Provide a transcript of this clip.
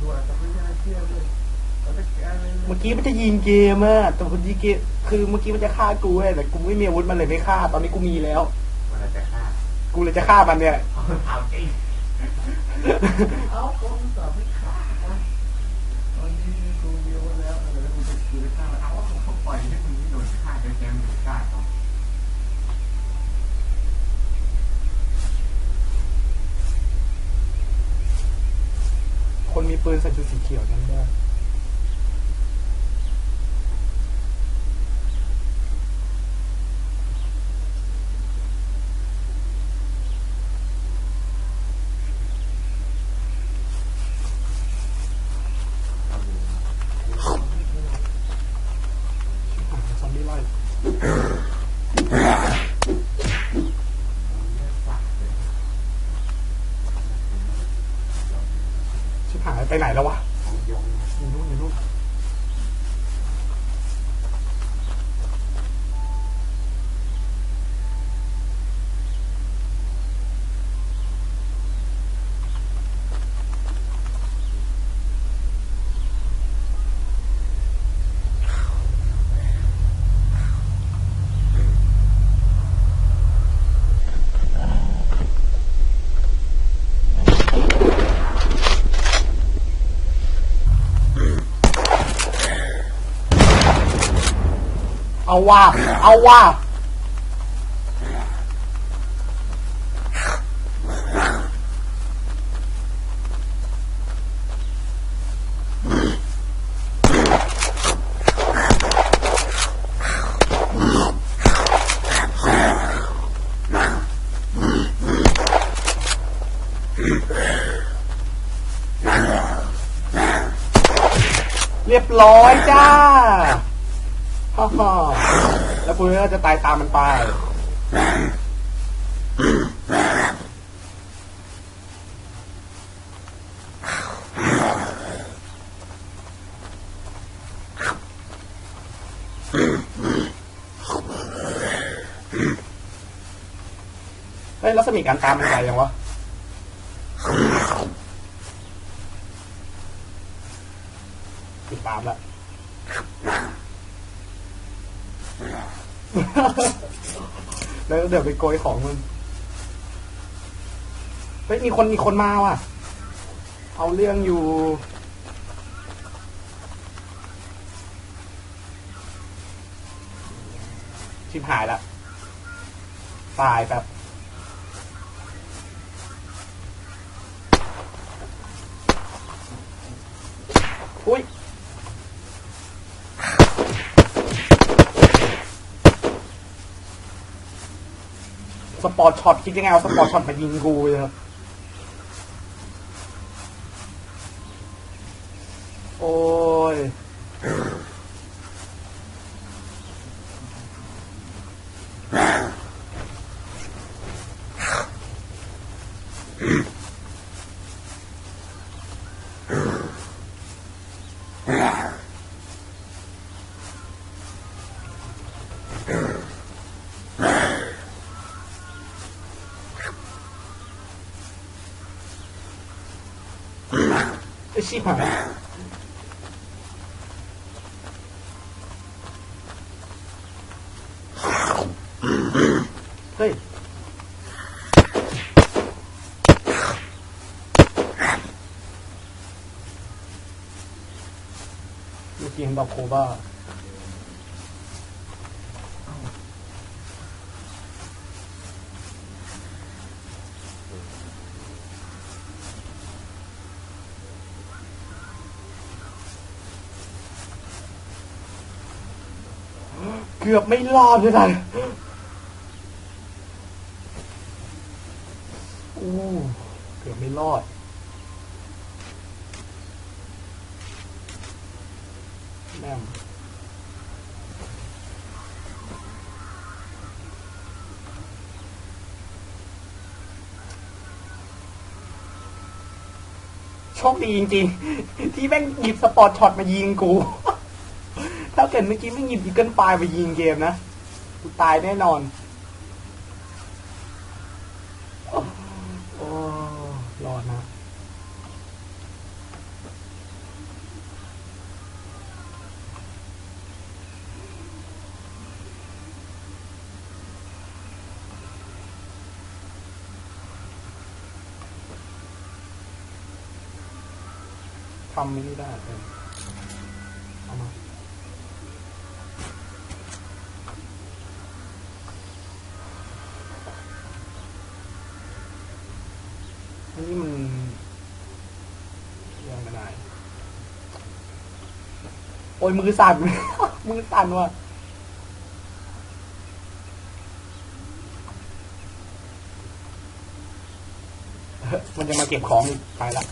ตัวแต่ไม่น่าเชื่อเลยเอาแต่การเลยเมื่อกี้มันจะยิงเกมอะแต่คนยิงเกมคือเมื่อกี้มันจะฆ่ากูเว้ยแต่กูไม่มีอาวุธมันเลยไม่ฆ่า ตอนนี้กูมีแล้ว มันอาจจะฆ่า กูเลยจะฆ่ามันเนี่ยเอาจริงเอาคนสอบไม่ฆ่านะตอนนี้กูมีอาวุธแล้วเออแล้วกูจะกูจะฆ่ามันเอาว่าเขาปล่อยให้มึงไม่โดนฆ่าโดยแกมึงฆ่าเขา คนมีปืนใส่ชุดสีเขียวนั่นได้ซอมบี้ไล่ชิบหาย ไปไหนแล้ววะอยู่นู่นอยู่นู่น เอาว่า เอาว่าเรียบร้อยจ้า แล้วกูก็จะตายตามมันไปเฮ้ยรัศมีการตามมันไกลยังวะติดตามแล้ว แล้วเดี๋ยวไปโกยของมึงเฮ้ยมีคนมีคนมาว่ะ เอาเรื่องอยู่ ชิบหายล้วตายแบบอุ้ย สปอร์ตช็อตคิดยังไงเอาสปอร์ตช็อตมายิงกูเลยครับโอ้ยไอ้ชิบหายเฮ้ยเมื่ เห็นดอกโคบ้าเกือบไม่รอดเลยท่านอู้เกือบไม่รอด แม่มโชคดีจริงๆ ที่แม่งหยิบสปอร์ตช็อตมายิงกูถ้าเิดเมื่อกี้ไม่หยิบอีเกิลปลายไปยิงเกมนะกูตายแน่นอน โอ้รอดนะ ทำไม่ได้เลย นี่มันยังไม่ได้โอ้ยมือสั่น มือสั่นว่ะมันจะมาเก็บของอีกไปละ